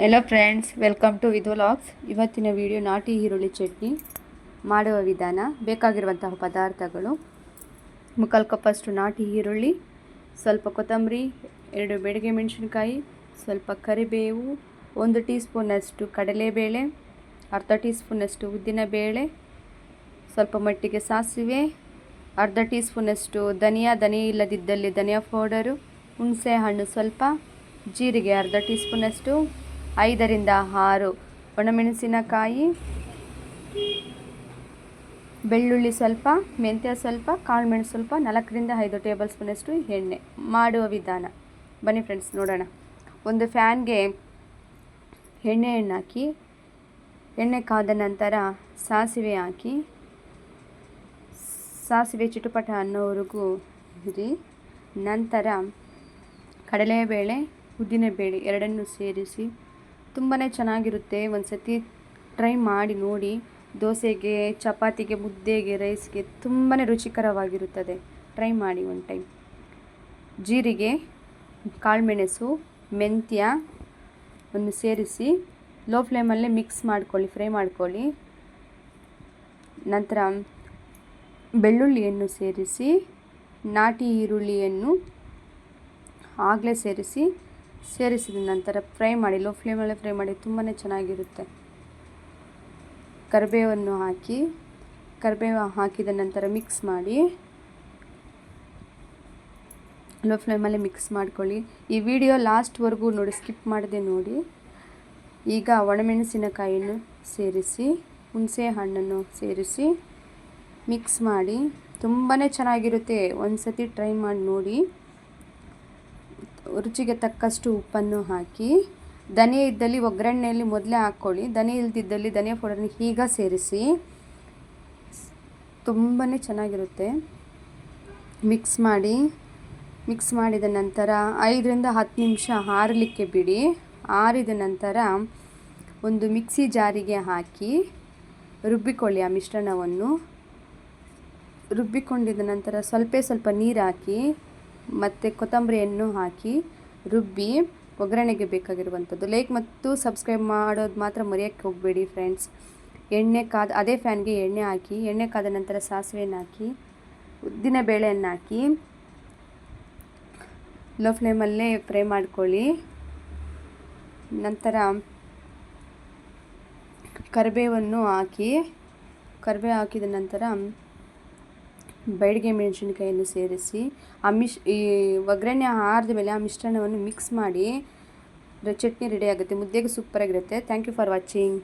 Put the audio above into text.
Hello friends welcome to Vidhu logs ಇವತ್ತಿನ video ನಾಟಿ ಈರುಳ್ಳಿ ಚಟ್ನಿ ಮಾಡುವ ವಿಧಾನ, ಬೇಕಾಗಿರುವಂತಹ ಪದಾರ್ಥಗಳು. ಮುಕ್ಕಾಲು ಕಪ್ಪಷ್ಟು ನಾಟಿ ಈರುಳ್ಳಿ, ಸ್ವಲ್ಪ ಕೊತ್ತಂಬರಿ, ಎರಡು ಬೆಳಗ್ಗೆ ಮೆಣಸಿನ್ಕಾಯಿ, ಸ್ವಲ್ಪ ಕರಿಬೇವು, ಒಂದು ಟೀ ಸ್ಪೂನಷ್ಟು ಕಡಲೆಬೇಳೆ, ಅರ್ಧ ಟೀ ಸ್ಪೂನಷ್ಟು ಉದ್ದಿನಬೇಳೆ, ಸ್ವಲ್ಪ ಮಟ್ಟಿಗೆ ಸಾಸಿವೆ, ಅರ್ಧ ಟೀ ಸ್ಪೂನಷ್ಟು ಧನಿಯಾ ಧನಿಯಾ ಇಲ್ಲದಿದ್ದಲ್ಲಿ ಧನಿಯಾ ಪೌಡರು ಹುಣಸೆ ಹಣ್ಣು ಸ್ವಲ್ಪ, ಜೀರಿಗೆ ಅರ್ಧ ಟೀ ಸ್ಪೂನಷ್ಟು ಐದರಿಂದ ಆರು. ಒಣಮೆಣಸಿನಕಾಯಿ, ಬೆಳ್ಳುಳ್ಳಿ ಸ್ವಲ್ಪ, ಮೆಂತ್ಯ ಸ್ವಲ್ಪ, ಕಾಳುಮೆಣಸು ಸ್ವಲ್ಪ, ನಾಲ್ಕರಿಂದ ಐದು ಟೇಬಲ್ ಸ್ಪೂನಷ್ಟು ಎಣ್ಣೆ ಮಾಡುವ ವಿಧಾನ. ಬನ್ನಿ ಫ್ರೆಂಡ್ಸ್, ನೋಡೋಣ. ಒಂದು ಫ್ಯಾನ್ಗೆ ಎಣ್ಣೆಯನ್ನು ಹಾಕಿ, ಎಣ್ಣೆ ಕಾದ ನಂತರ ಸಾಸಿವೆ ಹಾಕಿ, ಸಾಸಿವೆ ಚಿಟುಪಟ ಅನ್ನೋವರೆಗೂ ಇರಿ ನಂತರ ಕಡಲೆಬೇಳೆ, ಉದ್ದಿನಬೇಳೆ ಎರಡನ್ನೂ ಸೇರಿಸಿ ತುಂಬಾ ಚೆನ್ನಾಗಿರುತ್ತೆ. ಒಂದು ಸತಿ ಟ್ರೈ ಮಾಡಿ ನೋಡಿ. ದೋಸೆಗೆ, ಚಪಾತಿಗೆ, ಮುದ್ದೆಗೆ ರೈಸ್ಗೆ ತುಂಬಾ ರುಚಿಕರವಾಗಿರುತ್ತದೆ. ಟ್ರೈ ಮಾಡಿ ಒಂದು ಟೈಮ್ ಜೀರಿಗೆ, ಕಾಳುಮೆಣಸು, ಮೆಂತ್ಯ ಒಂದು ಸೇರಿಸಿ ಲೋ ಫ್ಲೇಮಲ್ಲೇ ಮಿಕ್ಸ್ ಮಾಡ್ಕೊಳ್ಳಿ ಫ್ರೈ ಮಾಡ್ಕೊಳ್ಳಿ. ನಂತರ ಬೆಳ್ಳುಳ್ಳಿಯನ್ನು ಸೇರಿಸಿ, ನಾಟಿ ಈರುಳ್ಳಿಯನ್ನು ಆಗಲೇ ಸೇರಿಸಿ ಸೇರಿಸಿದ ನಂತರ ಫ್ರೈ ಮಾಡಿ, ಲೋ ಫ್ಲೇಮಲ್ಲಿ ಫ್ರೈ ಮಾಡಿ ತುಂಬಾ ಚೆನ್ನಾಗಿರುತ್ತೆ. ಕರಿಬೇವನ್ನು ಹಾಕಿ, ಕರಿಬೇವು ಹಾಕಿದ ನಂತರ ಮಿಕ್ಸ್ ಮಾಡಿ, ಲೋ ಫ್ಲೇಮಲ್ಲಿ ಮಿಕ್ಸ್ ಮಾಡ್ಕೊಳ್ಳಿ. ಈ ವಿಡಿಯೋ ಲಾಸ್ಟ್ವರೆಗೂ ನೋಡಿ ಸ್ಕಿಪ್ ಮಾಡದೆ ನೋಡಿ. ಈಗ ಒಣಮೆಣಸಿನಕಾಯಿಯನ್ನು ಸೇರಿಸಿ, ಹುಣಸೆ ಹಣ್ಣನ್ನು ಸೇರಿಸಿ ಮಿಕ್ಸ್ ಮಾಡಿ ತುಂಬಾ ಚೆನ್ನಾಗಿರುತ್ತೆ. ಒಂದು ಸತಿ ಟ್ರೈ ಮಾಡಿ ನೋಡಿ. ರುಚಿಗೆ ತಕ್ಕಷ್ಟು ಉಪ್ಪನ್ನು ಹಾಕಿ ಧನಿಯ ಇದ್ದಲ್ಲಿ ಒಗ್ಗರಣೆಯಲ್ಲಿ ಮೊದಲೇ ಹಾಕ್ಕೊಳ್ಳಿ. ಧನಿ ಇಲ್ದಿದ್ದಲ್ಲಿ ಧನಿಯಾ ಪೌಡರ್ನ ಈಗ ಸೇರಿಸಿ ತುಂಬಾ ಚೆನ್ನಾಗಿರುತ್ತೆ. ಮಿಕ್ಸ್ ಮಾಡಿ ಮಿಕ್ಸ್ ಮಾಡಿದ ನಂತರ ಐದರಿಂದ ಹತ್ತು ನಿಮಿಷ ಆರಲಿಕ್ಕೆ ಬಿಡಿ. ಆರಿದ ನಂತರ ಒಂದು ಮಿಕ್ಸಿ ಜಾರಿಗೆ ಹಾಕಿ ರುಬ್ಬಿಕೊಳ್ಳಿ ಆ ಮಿಶ್ರಣವನ್ನು. ರುಬ್ಬಿಕೊಂಡಿದ ನಂತರ ಸ್ವಲ್ಪ ಸ್ವಲ್ಪ ನೀರು ಹಾಕಿ ಮತ್ತು ಕೊತ್ತಂಬರಿಯನ್ನು ಹಾಕಿ ರುಬ್ಬಿ ಒಗ್ಗರಣೆಗೆ ಬೇಕಾಗಿರುವಂಥದ್ದು. ಲೈಕ್ ಮತ್ತು ಸಬ್ಸ್ಕ್ರೈಬ್ ಮಾಡೋದು ಮಾತ್ರ ಮರೆಯೋಕ್ಕೆ ಹೋಗಬೇಡಿ ಫ್ರೆಂಡ್ಸ್ ಎಣ್ಣೆ ಕಾದ, ಅದೇ ಫ್ಯಾನ್ಗೆ ಎಣ್ಣೆ ಹಾಕಿ, ಎಣ್ಣೆ ಕಾದ ನಂತರ ಸಾಸಿವೆಯನ್ನು ಹಾಕಿ, ಉದ್ದಿನ ಬೇಳೆಯನ್ನು ಹಾಕಿ ಲೋ ಫ್ಲೇಮಲ್ಲೇ ಫ್ರೈ ಮಾಡ್ಕೊಳ್ಳಿ. ನಂತರ ಕರಿಬೇವನ್ನು ಹಾಕಿ, ಕರಿಬೇವು ಹಾಕಿದ ನಂತರ ಬೆಳಗ್ಗೆ ಮೆಣಸಿನ್ಕಾಯನ್ನು ಸೇರಿಸಿ, ಆ ಮಿಶ್, ಈ ಒಗ್ಗರಣೆ ಆರಿದ ಮೇಲೆ ಆ ಮಿಶ್ರಣವನ್ನು ಮಿಕ್ಸ್ ಮಾಡಿ ಚಟ್ನಿ ರೆಡಿ ಆಗುತ್ತೆ. ಮುದ್ದೆಗೆ ಸೂಪರಾಗಿರುತ್ತೆ ಥ್ಯಾಂಕ್ ಯು ಫಾರ್ ವಾಚಿಂಗ್